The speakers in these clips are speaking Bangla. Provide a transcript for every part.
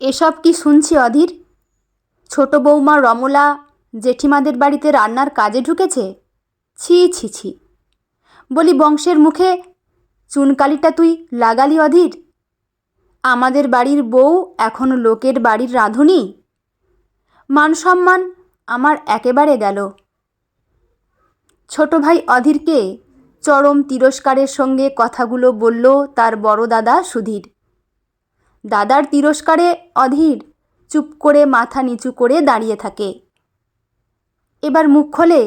এসব কি শুনছি অধীর? ছোট বৌমা রমলা জেঠিমাদের বাড়িতে রান্নার কাজে ঢুকেছে? ছি ছি ছি। বলি, বংশের মুখে চুনকালিটা তুই লাগালি অধীর? আমাদের বাড়ির বউ এখন লোকের বাড়ির রাঁধুনি? মান সম্মান আমার একেবারে গেল। ছোট ভাই অধীরকে চরম তিরস্কারের সঙ্গে কথাগুলো বলল তার বড় দাদা সুধীর। দাদার তিরস্কারে অধীর, চুপ করে মাথা নিচু করে দাঁড়িয়ে থাকে। এবার মুখ খোলে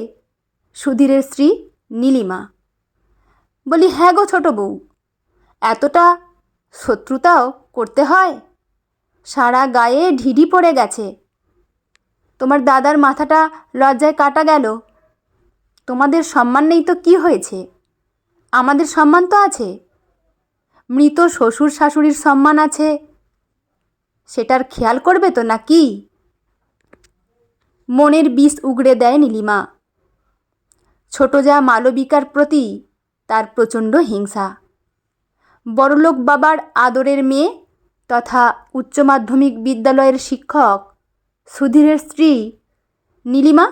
সুধীরের স্ত্রী নীলিমা। বলি হ্যাঁ গো ছোটো বউ, এতটা শত্রুতাও করতে হয়? সারা গায়ে ঢিডি পড়ে গেছে। তোমার দাদার মাথাটা লজ্জায় কাটা গেল। তোমাদের সম্মান নেই তো কি হয়েছে? আমাদের সম্মান তো আছে। মৃত শ্বশুর শাশুড়ির সম্মান আছে। সেটার খেয়াল করবে তো নাকি? মনের বিষ উগড়ে দেয় নীলিমা। ছোট যা মালবিকার প্রতি তার প্রচণ্ড হিংসা। বড়লোক বাবার আদরের মেয়ে তথা উচ্চ মাধ্যমিক বিদ্যালয়ের শিক্ষক সুধীরের স্ত্রী নীলিমা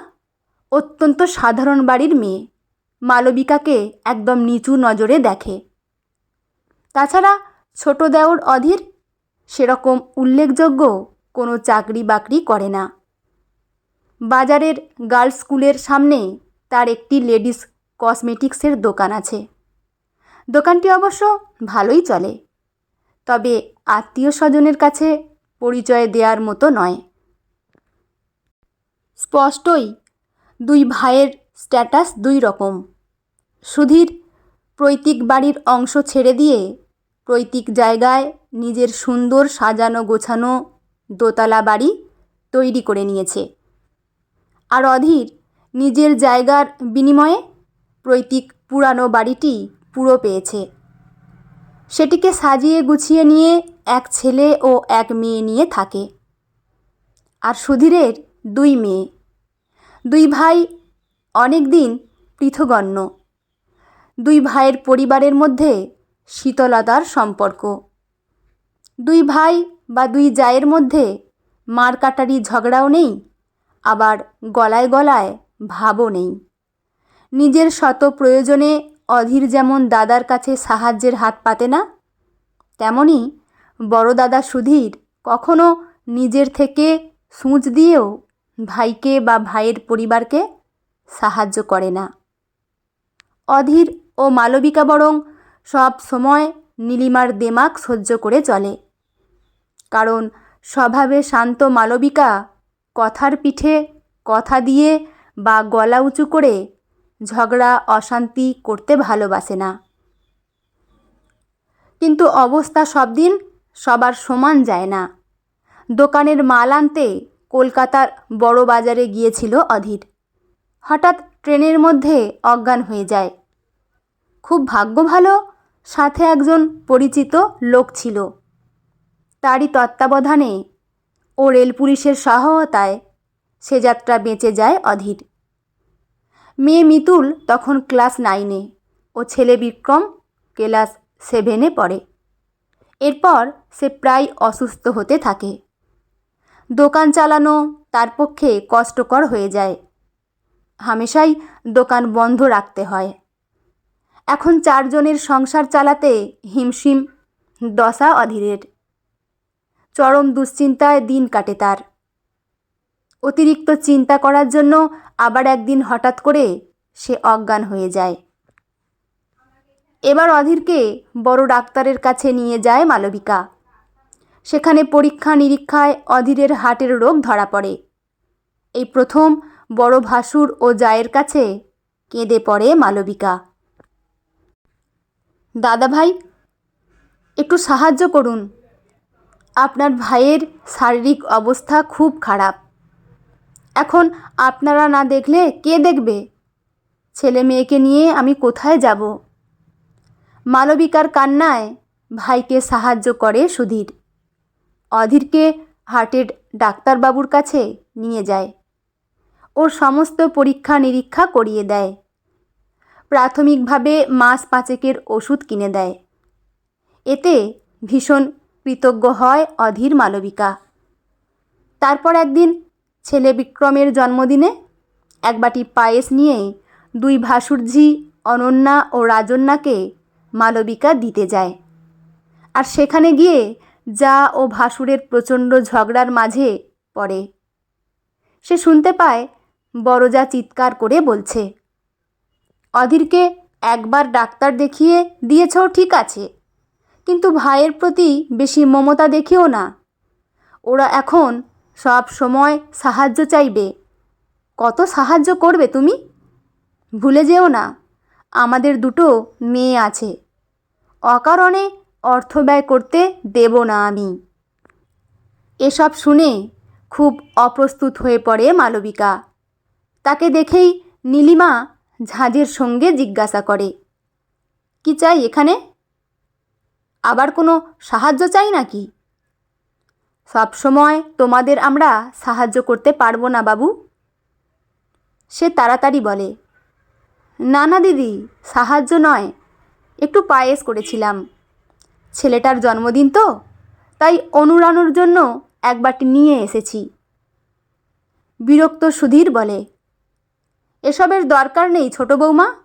অত্যন্ত সাধারণ বাড়ির মেয়ে। মালবিকাকে একদম নিচু নজরে দেখে। তাছাড়া ছোট দেওর অধীর সেরকম উল্লেখযোগ্য কোনো চাকরি বাকরি করে না। বাজারের গার্লস স্কুলের সামনে তার একটি লেডিস কসমেটিক্সের দোকান আছে। দোকানটি অবশ্য ভালোই চলে, তবে আত্মীয় স্বজনের কাছে পরিচয় দেওয়ার মতো নয়। স্পষ্টই, দুই ভাইয়ের স্ট্যাটাস দুই রকম। সুধীর পৈতৃক বাড়ির অংশ ছেড়ে দিয়ে পৈতৃক জায়গায় নিজের সুন্দর সাজানো গোছানো দোতলা বাড়ি তৈরি করে নিয়েছে। আর অধীর নিজের জায়গার বিনিময়ে পৈতৃক পুরানো বাড়িটি পুরো পেয়েছে। সেটিকে সাজিয়ে গুছিয়ে নিয়ে এক ছেলে ও এক মেয়ে নিয়ে থাকে। আর সুধীরের দুই মেয়ে। দুই ভাই অনেক দিন পৃথগণ্য। দুই ভাইয়ের পরিবারের মধ্যে শীতলতার সম্পর্ক। দুই ভাই বা দুই জায়ের মধ্যে মার কাটারি ঝগড়াও নেই, আবার গলায় গলায় ভাবও নেই। নিজের শত প্রয়োজনে অধীর যেমন দাদার কাছে সাহায্যের হাত পাতে না, তেমনি বড় দাদা সুধীর কখনো নিজের থেকে সূঁচ দিয়েও ভাইকে বা ভাইয়ের পরিবারকে সাহায্য করে না। অধীর ও মালবিকা বরং সব সময় নীলিমার দেমাক সহ্য করে চলে। কারণ স্বভাবে শান্ত মালবিকা, কথার পিঠে কথা দিয়ে বা গলা উঁচু করে ঝগড়া, অশান্তি করতে ভালোবাসে না। কিন্তু অবস্থা সব দিন সবার সমান যায় না। দোকানের মাল আনতে কলকাতার বড় বাজারে গিয়েছিল অধীর। হঠাৎ ট্রেনের মধ্যে অজ্ঞান হয়ে যায়। খুব ভাগ্য ভালো, সাথে একজন পরিচিত লোক ছিল। তারই তত্ত্বাবধানে ও রেল পুলিশের সহায়তায় সে যাত্রা বেঁচে যায় অধীর। মেয়ে মিতুল তখন ক্লাস নাইনে ও ছেলে বিক্রম ক্লাস সেভেনে পড়ে। এরপর সে প্রায় অসুস্থ হতে থাকে। দোকান চালানো তার পক্ষে কষ্টকর হয়ে যায়। হামেশাই দোকান বন্ধ রাখতে হয়। এখন চারজনের সংসার চালাতে হিমশিম, দশা অধীরের। চরম দুশ্চিন্তায় দিন কাটে তার। অতিরিক্ত চিন্তা করার জন্য আবার একদিন হঠাৎ করে সে অজ্ঞান হয়ে যায়। এবার অধীরকে বড় ডাক্তারের কাছে নিয়ে যায় মালবিকা। সেখানে পরীক্ষা নিরীক্ষায় অধীরের হার্টের রোগ ধরা পড়ে। এই প্রথম বড় ভাসুর ও জায়ের কাছে কেঁদে পড়ে মালবিকা। দাদা ভাই একটু সাহায্য করুন। আপনার ভাইয়ের শারীরিক অবস্থা খুব খারাপ। এখন আপনারা না দেখলে কে দেখবে? ছেলে মেয়েকে নিয়ে আমি কোথায় যাব? মালবিকার কান্নায় ভাইকে সাহায্য করে সুধীর। অধীরকে হার্টের ডাক্তারবাবুর কাছে নিয়ে যায়। ওর সমস্ত পরীক্ষা নিরীক্ষা করিয়ে দেয়। প্রাথমিকভাবে মাস পাঁচেকের ওষুধ কিনে দেয়। এতে ভীষণ কৃতজ্ঞ হয় অধীর মালবিকা তারপর একদিন ছেলে বিক্রমের জন্মদিনে এক বাটি পায়েস নিয়ে দুই ভাসুরঝি, অনন্যা ও রাজন্যাকে মালবিকা দিতে যায়। আর সেখানে গিয়ে যা ও ভাসুরের প্রচণ্ড ঝগড়ার মাঝে পড়ে। সে শুনতে পায় বড়জা চিৎকার করে বলছে, অধীরকে একবার ডাক্তার দেখিয়ে দিয়েছ, ঠিক আছে। কিন্তু ভাইয়ের প্রতি বেশি মমতা দেখিও না। ওরা এখন সব সময় সাহায্য চাইবে। কত সাহায্য করবে তুমি? ভুলে যেও না, আমাদের দুটো মেয়ে আছে। অকারণে অর্থ ব্যয় করতে দেব না আমি। এসব শুনে খুব অপ্রস্তুত হয়ে পড়ে মালবিকা। তাকে দেখেই নীলিমা ঝাঁঝের সঙ্গে জিজ্ঞাসা করে, কি চাই এখানে? আবার কোনো সাহায্য চাই নাকি? সব সময় তোমাদের আমরা সাহায্য করতে পারব না, বাবু। সে তাড়াতাড়ি বলে, না না দিদি, সাহায্য নয়। একটু পায়েস করেছিলাম। ছেলেটার জন্মদিন তো, তাই অনুরানুর জন্য এক বাটি নিয়ে এসেছি। বিরক্ত সুধীর বলে, এসবের দরকার নেই ছোট বৌমা।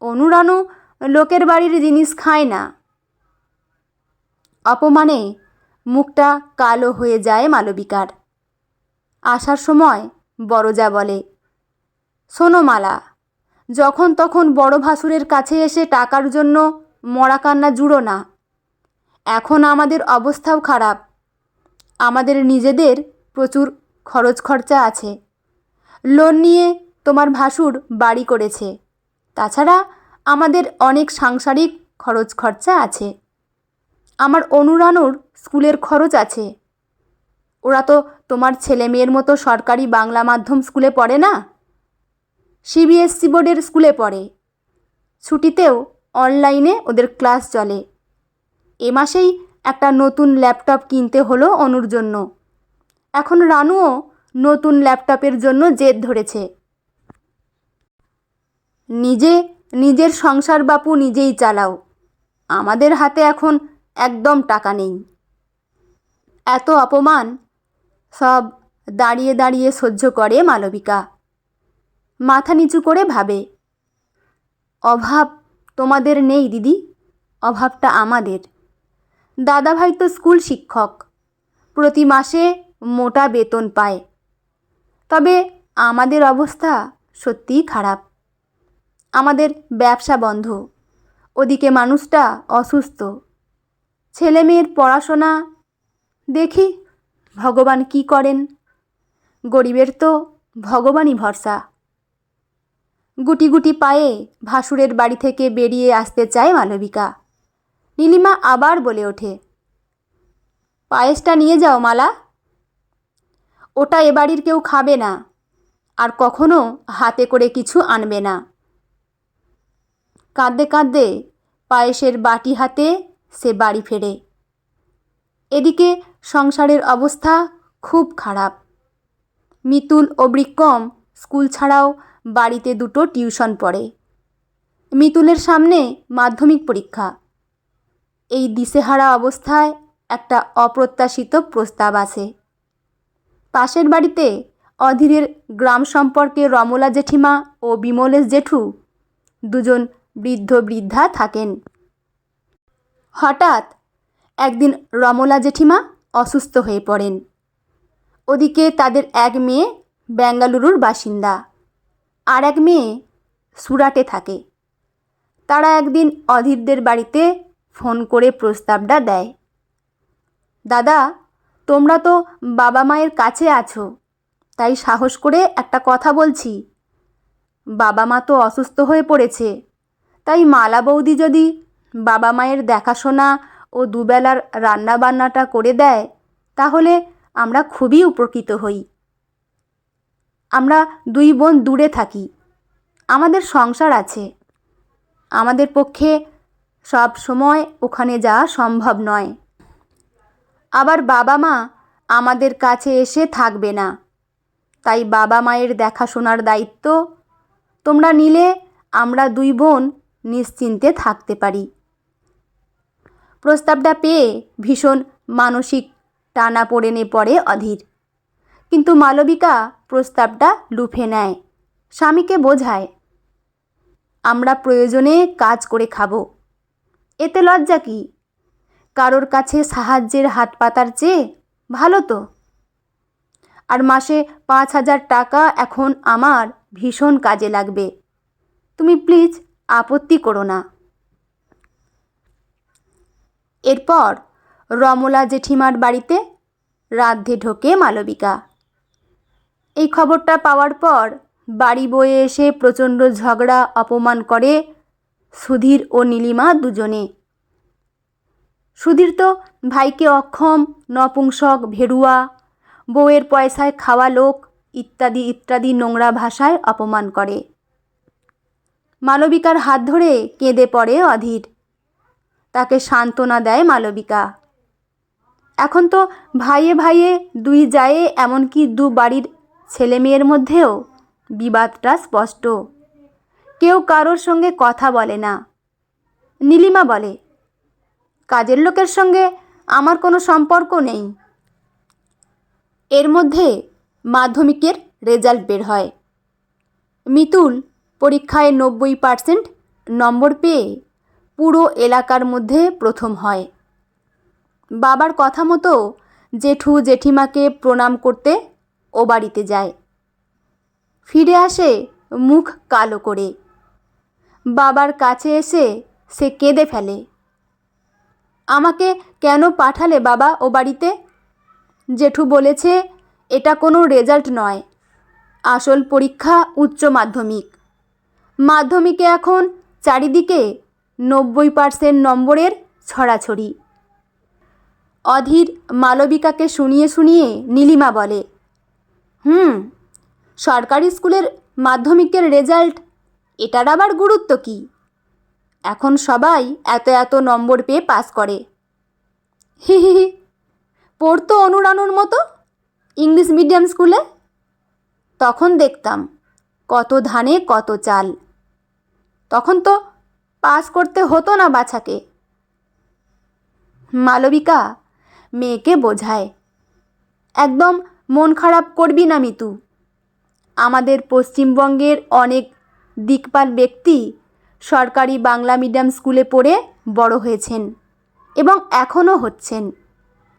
অনুরানু লোকের বাড়ির জিনিস খায় না। অপমানে মুখটা কালো হয়ে যায় মালবিকার। আসার সময় বড়জা বলে, শোনো মালা, যখন তখন বড় ভাসুরের কাছে এসে টাকার জন্য মরা কান্না জুড়ো না। এখন আমাদের অবস্থাও খারাপ। আমাদের নিজেদের প্রচুর খরচ খরচা আছে। লোন নিয়ে তোমার ভাসুর বাড়ি করেছে। তাছাড়া আমাদের অনেক সাংসারিক খরচ খরচা আছে। আমার অনুরানুর স্কুলের খরচ আছে। ওরা তো তোমার ছেলে মেয়ের মতো সরকারি বাংলা মাধ্যম স্কুলে পড়ে না? সিবিএসসি বোর্ডের স্কুলে পড়ে। ছুটিতেও অনলাইনে ওদের ক্লাস চলে। এ মাসেই একটা নতুন ল্যাপটপ কিনতে হলো অনুর জন্য। এখন রানুও নতুন ল্যাপটপের জন্য জেদ ধরেছে। নিজে, নিজের সংসার বাপু নিজেই চালাও। আমাদের হাতে এখন একদম টাকা নেই। এত অপমান? সব দাঁড়িয়ে দাঁড়িয়ে সহ্য করে মালবিকা। মাথা নিচু করে ভাবে, অভাব তোমাদের নেই দিদি, অভাবটা আমাদের। দাদাভাই তো স্কুল শিক্ষক, প্রতি মাসে মোটা বেতন পায়। তবে আমাদের অবস্থা সত্যিই খারাপ। আমাদের ব্যবসা বন্ধ, ওদিকে মানুষটা অসুস্থ। ছেলে মেয়ের পড়াশোনা দেখি ভগবান কি করেন। গরিবের তো ভগবানই ভরসা। গুটি গুটি পায়ে ভাসুরের বাড়ি থেকে বেরিয়ে আসতে চায় মালবিকা নীলিমা আবার বলে ওঠে, পায়েসটা নিয়ে যাও মালা। ওটা এ বাড়ির কেউ খাবে না আর কখনো হাতে করে কিছু আনবে না। কাঁদতে কাঁদতে পায়েসের বাটি হাতে সে বাড়ি ফেরে। এদিকে সংসারের অবস্থা খুব খারাপ। মিতুল ও বৃক্কম স্কুল ছাড়াও বাড়িতে দুটো টিউশন পড়ে। মিতুলের সামনে মাধ্যমিক পরীক্ষা। এই দিশেহারা অবস্থায় একটা অপ্রত্যাশিত প্রস্তাব আসে পাশের বাড়িতে অধীরের গ্রাম সম্পর্কে রমলা জেঠিমা ও বিমলেশ জেঠু দুজন বৃদ্ধ বৃদ্ধা থাকেন। হঠাৎ একদিন রমলা জেঠিমা অসুস্থ হয়ে পড়েন। ওদিকে তাদের এক মেয়ে বেঙ্গালুরুর বাসিন্দা, আর এক মেয়ে সুরাটে থাকে। তারা একদিন অধীরদের বাড়িতে ফোন করে প্রস্তাবটা দেয়। দাদা, তোমরা তো বাবা মায়ের কাছে আছো, তাই সাহস করে একটা কথা বলছি। বাবা মা তো অসুস্থ হয়ে পড়েছে, তাই মালা বৌদি যদি বাবা মায়ের দেখাশোনা ও দুবেলার রান্নাবান্নাটা করে দেয়, তাহলে আমরা খুবই উপকৃত হই। আমরা দুই বোন দূরে থাকি, আমাদের সংসার আছে। আমাদের পক্ষে সব সময় ওখানে যাওয়া সম্ভব নয়। আবার বাবা মা আমাদের কাছে এসে থাকবে না। তাই বাবা মায়ের দেখাশোনার দায়িত্ব তোমরা নিলে আমরা দুই বোন নিশ্চিন্তে থাকতে পারি। প্রস্তাবটা পেয়ে ভীষণ মানসিক টানা পড়েনে পড়ে অধীর। কিন্তু মালবিকা প্রস্তাবটা লুফে নেয়। স্বামীকে বোঝায়, আমরা প্রয়োজনে কাজ করে খাব। এতে লজ্জা কি? কারোর কাছে সাহায্যের হাত পাতার চেয়ে ভালো তো। আর মাসে পাঁচ হাজার টাকা এখন আমার ভীষণ কাজে লাগবে। তুমি প্লিজ আপত্তি করো না। এরপর রমলা জেঠিমার বাড়িতে রাধ্যে ঢোকে মালবিকা। এই খবরটা পাওয়ার পর বাড়ি বয়ে এসে প্রচণ্ড ঝগড়া, অপমান করে সুধীর ও নীলিমা দুজনে। সুধীর তো ভাইকে অক্ষম, নপুংসক ভেরুয়া বউয়ের পয়সায় খাওয়া লোক, ইত্যাদি ইত্যাদি নোংরা ভাষায় অপমান করে। মালবিকার হাত ধরে কেঁদে পড়ে অধীর। তাকে সান্ত্বনা দেয় মালবিকা। এখন তো ভাইয়ে ভাইয়ে দুই যায় এমনকি দু বাড়ির ছেলে মেয়ের মধ্যেও বিবাদটা স্পষ্ট। কেউ কারোর সঙ্গে কথা বলে না। নীলিমা বলে, কাজের লোকের সঙ্গে আমার কোনো সম্পর্ক নেই। এর মধ্যে মাধ্যমিকের রেজাল্ট বের হয়। মিতুল পরীক্ষায় নব্বই পার্সেন্ট নম্বর পেয়ে পুরো এলাকার মধ্যে প্রথম হয়। বাবার কথা মতো জেঠু জেঠিমাকে প্রণাম করতে ও বাড়িতে যায়। ফিরে আসে মুখ কালো করে। বাবার কাছে এসে সে কেঁদে ফেলে। আমাকে কেন পাঠালে বাবা ও বাড়িতে? জেঠু বলেছে, এটা কোনো রেজাল্ট নয়। আসল পরীক্ষা উচ্চ মাধ্যমিক। মাধ্যমিকে এখন চারিদিকে নব্বই পার্সেন্ট নম্বরের ছড়াছড়ি। অধীর মালবিকাকে শুনিয়ে শুনিয়ে নীলিমা বলে, হুম, সরকারি স্কুলের মাধ্যমিকের রেজাল্ট, এটার আবার গুরুত্ব কি? এখন সবাই এত এত নম্বর পেয়ে পাস করে। হি হি হি, পড়তো অনুরানুর মতো ইংলিশ মিডিয়াম স্কুলে? তখন দেখতাম কত ধানে কত চাল। তখন তো পাস করতে হতো না বাছাকে। মালবিকা মেয়েকে বোঝায়, একদম মন খারাপ করবি না মিতু। আমাদের পশ্চিমবঙ্গের অনেক দিকপাল ব্যক্তি সরকারি বাংলা মিডিয়াম স্কুলে পড়ে বড় হয়েছেন এবং এখনও হচ্ছেন।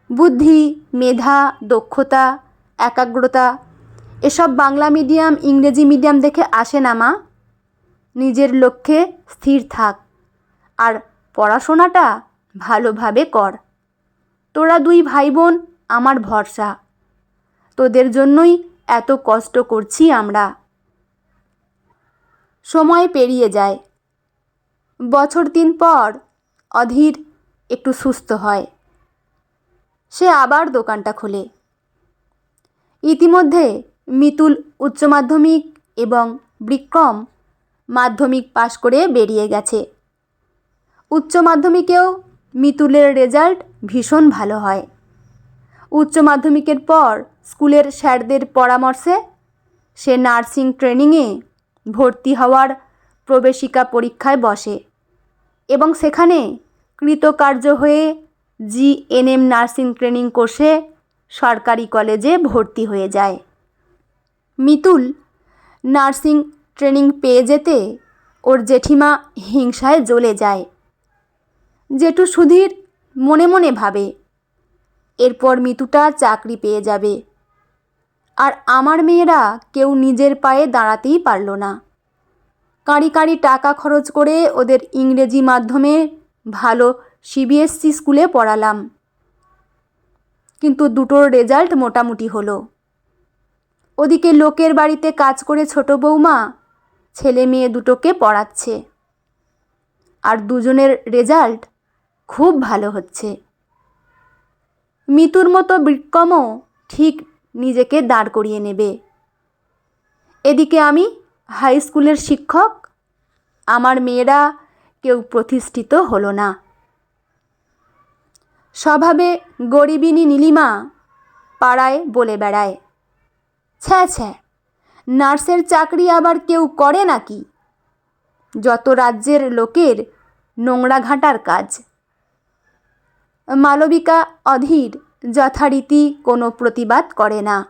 বুদ্ধি, মেধা, দক্ষতা, একাগ্রতা, এসব বাংলা মিডিয়াম, ইংরেজি মিডিয়াম দেখে আসে না মা। নিজের লক্ষ্যে স্থির থাক। আর পড়াশোনাটা ভালোভাবে কর। তোরা দুই ভাই বোন আমার ভরসা। তোদের জন্যই এত কষ্ট করছি আমরা। সময় পেরিয়ে যায়। বছর তিন পর অধীর একটু সুস্থ হয়। সে আবার দোকানটা খোলে। ইতিমধ্যে মিতুল উচ্চ মাধ্যমিক এবং বিক্রম মাধ্যমিক পাশ করে বেরিয়ে গেছে। উচ্চ মাধ্যমিকেও মিতুলের রেজাল্ট ভীষণ ভালো হয়। উচ্চ মাধ্যমিকের পর স্কুলের স্যারদের পরামর্শে সে নার্সিং ট্রেনিংয়ে ভর্তি হওয়ার প্রবেশিকা পরীক্ষায় বসে এবং সেখানে কৃতকার্য হয়ে জিএনএম নার্সিং ট্রেনিং কোর্সে সরকারি কলেজে ভর্তি হয়ে যায়। মিতুল নার্সিং ট্রেনিং পেয়ে যেতে ওর জেঠিমা হিংসায় জ্বলে যায়। জেঠু সুধীর মনে মনে ভাবে, এরপর মিতুটা চাকরি পেয়ে যাবে। আর আমার মেয়েরা কেউ নিজের পায়ে দাঁড়াতেই পারল না। কাঁড়ি কাঁড়ি টাকা খরচ করে ওদের ইংরেজি মাধ্যমে ভালো সিবিএসসি স্কুলে পড়ালাম। কিন্তু দুটোর রেজাল্ট মোটামুটি হলো। ওদিকে লোকের বাড়িতে কাজ করে ছোট বৌমা ছেলে মেয়ে দুটোকে পড়াচ্ছে। আর দুজনের রেজাল্ট খুব ভালো হচ্ছে। মিতুর মতো বিক্রমও ঠিক নিজেকে দাঁড় করিয়ে নেবে। এদিকে আমি হাই স্কুলের শিক্ষক, আমার মেয়েরা কেউ প্রতিষ্ঠিত হলো না। স্বভাবে গরিবিনী নীলিমা পাড়ায় বলে বেড়ায়, ছ্যা ছ্যা নার্সের চাকরি আবার কেউ করে নাকি? যত রাজ্যের লোকের নোংরা ঘাঁটার কাজ। মালবিকা অধীর যথারীতি কোনো প্রতিবাদ করে না।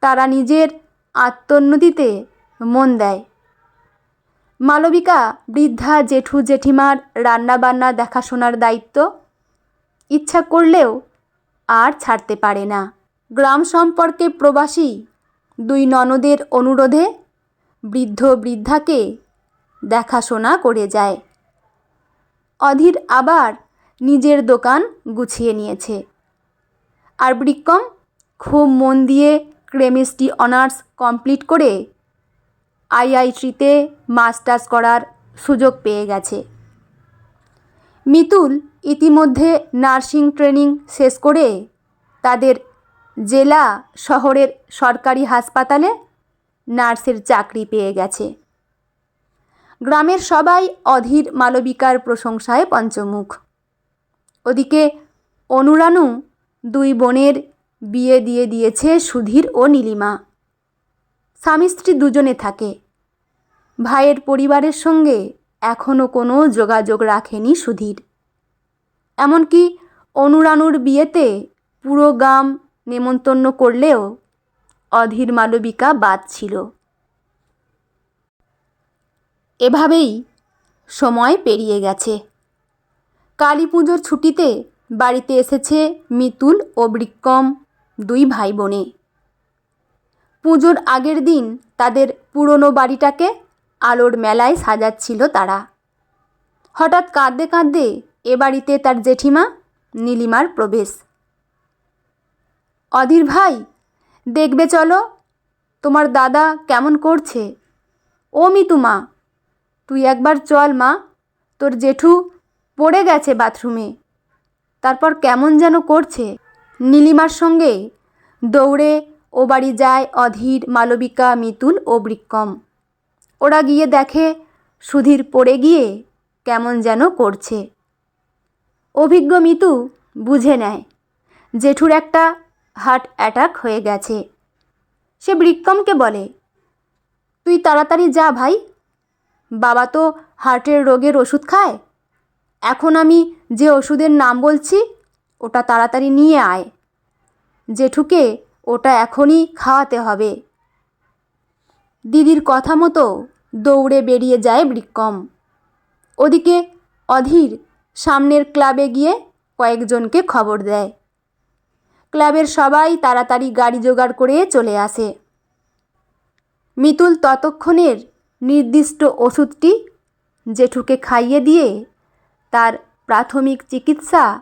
তারা নিজের আত্মোন্নতিতে মন দেয়। মালবিকা বৃদ্ধা জেঠু জেঠিমার রান্নাবান্না দেখাশোনার দায়িত্ব। ইচ্ছা করলেও আর ছাড়তে পারে না। গ্রাম সম্পর্কে প্রবাসী দুই ননদের অনুরোধে বৃদ্ধ বৃদ্ধাকে দেখাশোনা করে যায়। অধীর আবার নিজের দোকান গুছিয়ে নিয়েছে। আর বৃক্কম খুব মন দিয়ে কেমিস্ট্রি অনার্স কমপ্লিট করে আইআইটিতে মাস্টার্স করার সুযোগ পেয়ে গেছে। মিতুল ইতিমধ্যে নার্সিং ট্রেনিং শেষ করে তাদের জেলা শহরের সরকারি হাসপাতালে নার্সের চাকরি পেয়ে গেছে। গ্রামের সবাই অধীর মালবিকার প্রশংসায় পঞ্চমুখ। ওদিকে অনুরানু দুই বোনের বিয়ে দিয়ে দিয়েছে সুধীর ও নীলিমা। স্বামী স্ত্রী দুজনে থাকে। ভাইয়ের পরিবারের সঙ্গে এখনও কোনো যোগাযোগ রাখেনি সুধীর। এমনকি অনুরানুর বিয়েতে পুরো গ্রাম নেমন্তন্ন করলেও অধীর মালবিকা বাদ ছিল। এভাবেই সময় পেরিয়ে গেছে। কালী পুজোর ছুটিতে বাড়িতে এসেছে মিতুল ও বৃক্কম, দুই ভাই বোনে পুজোর আগের দিন তাদের পুরনো বাড়িটাকে আলোর মেলায় সাজাচ্ছিল তারা। হঠাৎ কাঁদতে কাঁদতে এ বাড়িতে তার জেঠিমা, নীলিমার প্রবেশ। অধীর ভাই, দেখবে চলো, তোমার দাদা কেমন করছে? ও মিতু মা, তুই একবার চল মা, তোর জেঠু পড়ে গেছে বাথরুমে, তারপর কেমন যেন করছে? নীলিমার সঙ্গে দৌড়ে ও বাড়ি যায় অধীর, মালবিকা, মিতুল ও বৃক্কম। ওরা গিয়ে দেখে সুধীর পড়ে গিয়ে কেমন যেন করছে। অভিজ্ঞ মিতু বুঝে নেয়, জেঠুর একটা হার্ট অ্যাটাক হয়ে গেছে। সে বৃক্কমকে বলে, তুই তাড়াতাড়ি যা ভাই। বাবা তো হার্টের রোগের ওষুধ খায়। এখন আমি যে ওষুধের নাম বলছি, ওটা তাড়াতাড়ি নিয়ে আয়। জেঠুকে ওটা এখনই খাওয়াতে হবে দিদির কথা মতো দৌড়ে বেরিয়ে যায় বৃক্কম। ওদিকে অধীর সামনের ক্লাবে গিয়ে কয়েকজনকে খবর দেয়। ক্লাবের সবাই তাড়াতাড়ি গাড়ি জোগাড় করে চলে আসে। মিতুল ততক্ষণের নির্দিষ্ট ওষুধটি জেঠুকে খাইয়ে দিয়ে তার প্রাথমিক চিকিৎসা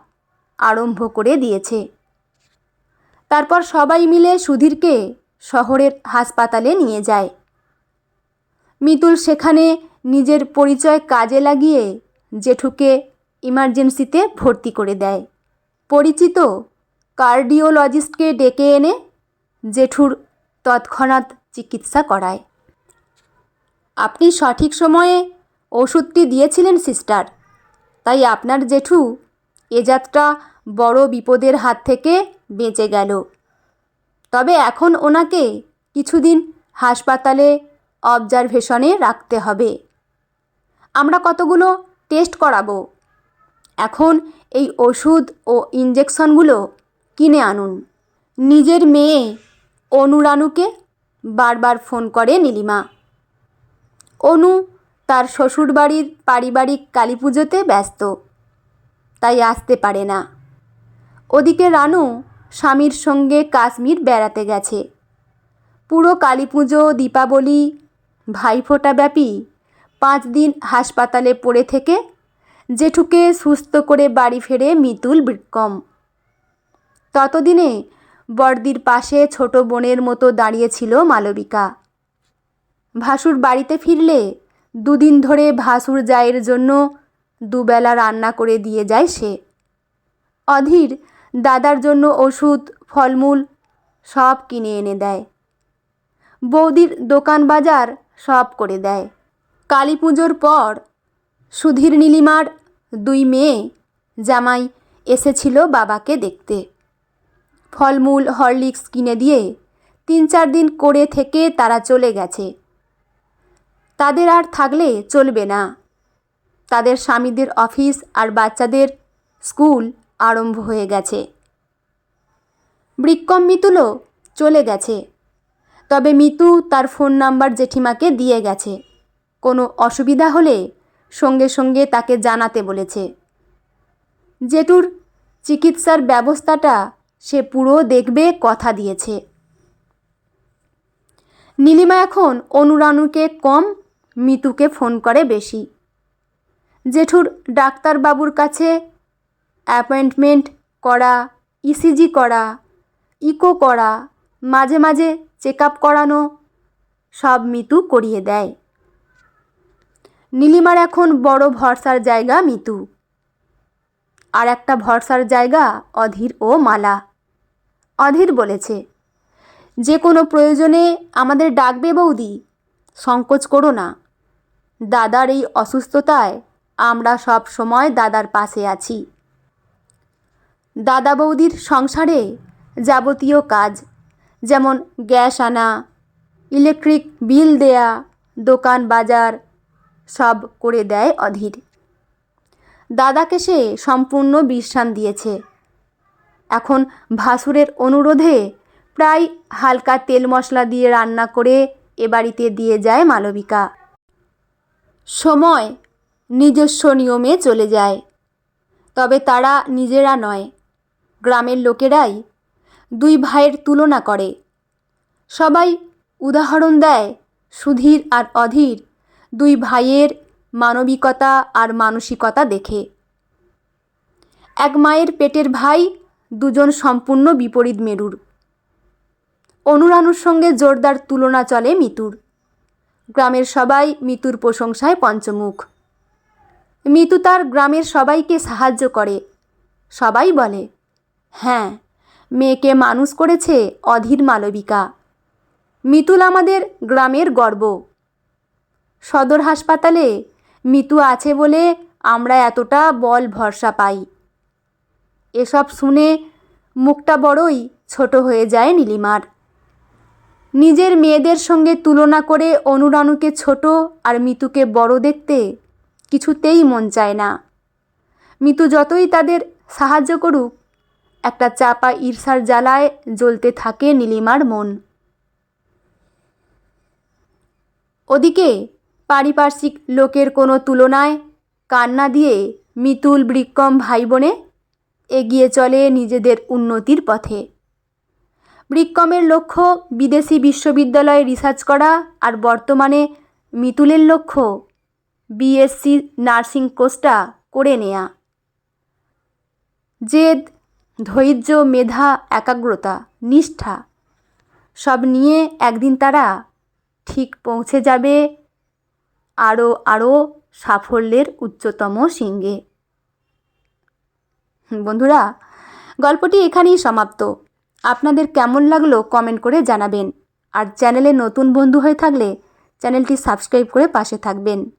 আরম্ভ করে দিয়েছে। তারপর সবাই মিলে সুধীরকে শহরের হাসপাতালে নিয়ে যায়। মিতুল সেখানে নিজের পরিচয় কাজে লাগিয়ে জেঠুকে ইমার্জেন্সিতে ভর্তি করে দেয়। পরিচিত কার্ডিওলজিস্টকে ডেকে এনে জেঠুর তৎক্ষণাৎ চিকিৎসা করায়। আপনি সঠিক সময়ে ওষুধটি দিয়েছিলেন, সিস্টার। তাই আপনার জেঠু এ যাত্রা বড় বিপদের হাত থেকে বেঁচে গেল। তবে এখন ওনাকে কিছুদিন হাসপাতালে অবজারভেশনে রাখতে হবে। আমরা কতগুলো টেস্ট করাবো? এখন এই ওষুধ ও ইঞ্জেকশনগুলো কিনে আনুন। নিজের মেয়ে অনুরানুকে বারবার ফোন করে নীলিমা। অনু তার শ্বশুরবাড়ির পারিবারিক কালী পুজোতে ব্যস্ত, তাই আসতে পারে না। ওদিকে রানু স্বামীর সঙ্গে কাশ্মীর বেড়াতে গেছে। পুরো কালী পুজো দীপাবলি, ভাইফোঁটাব্যাপী পাঁচ দিন হাসপাতালে পড়ে থেকে জেঠুকে সুস্থ করে বাড়ি ফেরে মিতুল বিক্রম ততদিনে বড়দির পাশে ছোট বোনের মতো দাঁড়িয়েছিল মালবিকা। ভাসুর বাড়িতে ফিরলে দুদিন ধরে ভাসুর জায়ের জন্য দুবেলা রান্না করে দিয়ে যায় সে। অধীর দাদার জন্য ওষুধ, ফলমূল সব কিনে এনে দেয়। বৌদির দোকান বাজার সব করে দেয়। কালী পুজোর পর সুধীর নীলিমার দুই মেয়ে জামাই এসেছিল বাবাকে দেখতে। ফলমূল, হরলিক্স কিনে দিয়ে তিন চার দিন করে থেকে তারা চলে গেছে। তাদের আর থাকলে চলবে না। তাদের স্বামীদের অফিস আর বাচ্চাদের স্কুল আরম্ভ হয়ে গেছে। বৃক্কম মিতুলও চলে গেছে। তবে মিতু তার ফোন নাম্বার জেঠিমাকে দিয়ে গেছে। কোনো অসুবিধা হলে সঙ্গে সঙ্গে তাকে জানাতে বলেছে। জেঠুর চিকিৎসার ব্যবস্থাটা সে পুরো দেখবে, কথা দিয়েছে। নীলিমা এখন অনুরানুকে কম, মিতুকে ফোন করে বেশি। জেঠুর ডাক্তারবাবুর কাছে অ্যাপয়েন্টমেন্ট করা ইসিজি করা, ইকো করা, মাঝে মাঝে চেক আপ করানো, সব মিতু করিয়ে দেয়। নীলিমার এখন বড় ভরসার জায়গা মিতু। আর একটা ভরসার জায়গা অধীর ও মালা। অধীর বলেছে, যে কোনো প্রয়োজনে আমাদের ডাকবে বৌদি, সংকোচ করো না। দাদার এই অসুস্থতায় আমরা সব সময় দাদার পাশে আছি। দাদা বৌদির সংসারে যাবতীয় কাজ, যেমন গ্যাস আনা, ইলেকট্রিক বিল দেয়া, দোকান বাজার, সব করে দেয় অধীর। দাদাকে সে সম্পূর্ণ বিশ্রাম দিয়েছে। এখন ভাসুরের অনুরোধে প্রায় হালকা তেল মশলা দিয়ে রান্না করে এ বাড়িতে দিয়ে যায় মালবিকা। সময় নিজস্ব নিয়মে চলে যায়। তবে তারা নিজেরা নয়, গ্রামের লোকেরাই দুই ভাইয়ের তুলনা করে। সবাই উদাহরণ দেয় সুধীর আর অধীর দুই ভাইয়ের মানবিকতা আর মানসিকতা দেখে। এক মায়ের পেটের ভাই, দুজন সম্পূর্ণ বিপরীত মেরুর। অনুরানুর সঙ্গে জোরদার তুলনা চলে মিতুর। গ্রামের সবাই মিতুর প্রশংসায় পঞ্চমুখ। মিতু তার গ্রামের সবাইকে সাহায্য করে। সবাই বলে হ্যাঁ মেয়েকে মানুষ করেছে অধীর মালবিকা। মিতুল আমাদের গ্রামের গর্ব। সদর হাসপাতালে মিতু আছে বলে আমরা এতটা বল ভরসা পাই। এসব শুনে মুখটা বড়ই ছোট হয়ে যায় নীলিমার। নিজের মেয়েদের সঙ্গে তুলনা করে অনুরানুকে ছোট আর মিতুকে বড় দেখতে কিছুতেই মন চায় না। মিতু যতই তাদের সাহায্য করুক, একটা চাপা ঈর্ষার জ্বালায় জ্বলতে থাকে নীলিমার মন। ওদিকে পারিপার্শ্বিক লোকের কোনো তুলনায় কান্না দিয়ে মিতুল বৃক্কম ভাই বোনে এগিয়ে চলে নিজেদের উন্নতির পথে। বৃক্কমের লক্ষ্য বিদেশি বিশ্ববিদ্যালয়ে রিসার্চ করা আর বর্তমানে মিতুলের লক্ষ্য বিএসসি নার্সিং কোর্সটা করে নেয়া। জেদ, ধৈর্য, মেধা, একাগ্রতা, নিষ্ঠা সব নিয়ে একদিন তারা ঠিক পৌঁছে যাবে আরও আরও সাফল্যের উচ্চতম শৃঙ্গে বন্ধুরা, গল্পটি এখানেই সমাপ্ত। আপনাদের কেমন লাগল কমেন্ট করে জানাবেন। আর চ্যানেলে নতুন বন্ধু হয়ে থাকলে চ্যানেলটি সাবস্ক্রাইব করে পাশে থাকবেন।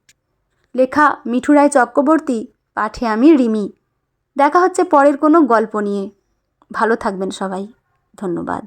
লেখা মিঠুরায় চক্রবর্তী, পাঠে আমি রিমি। দেখা হচ্ছে পরের কোনো গল্প নিয়ে। ভালো থাকবেন সবাই। ধন্যবাদ।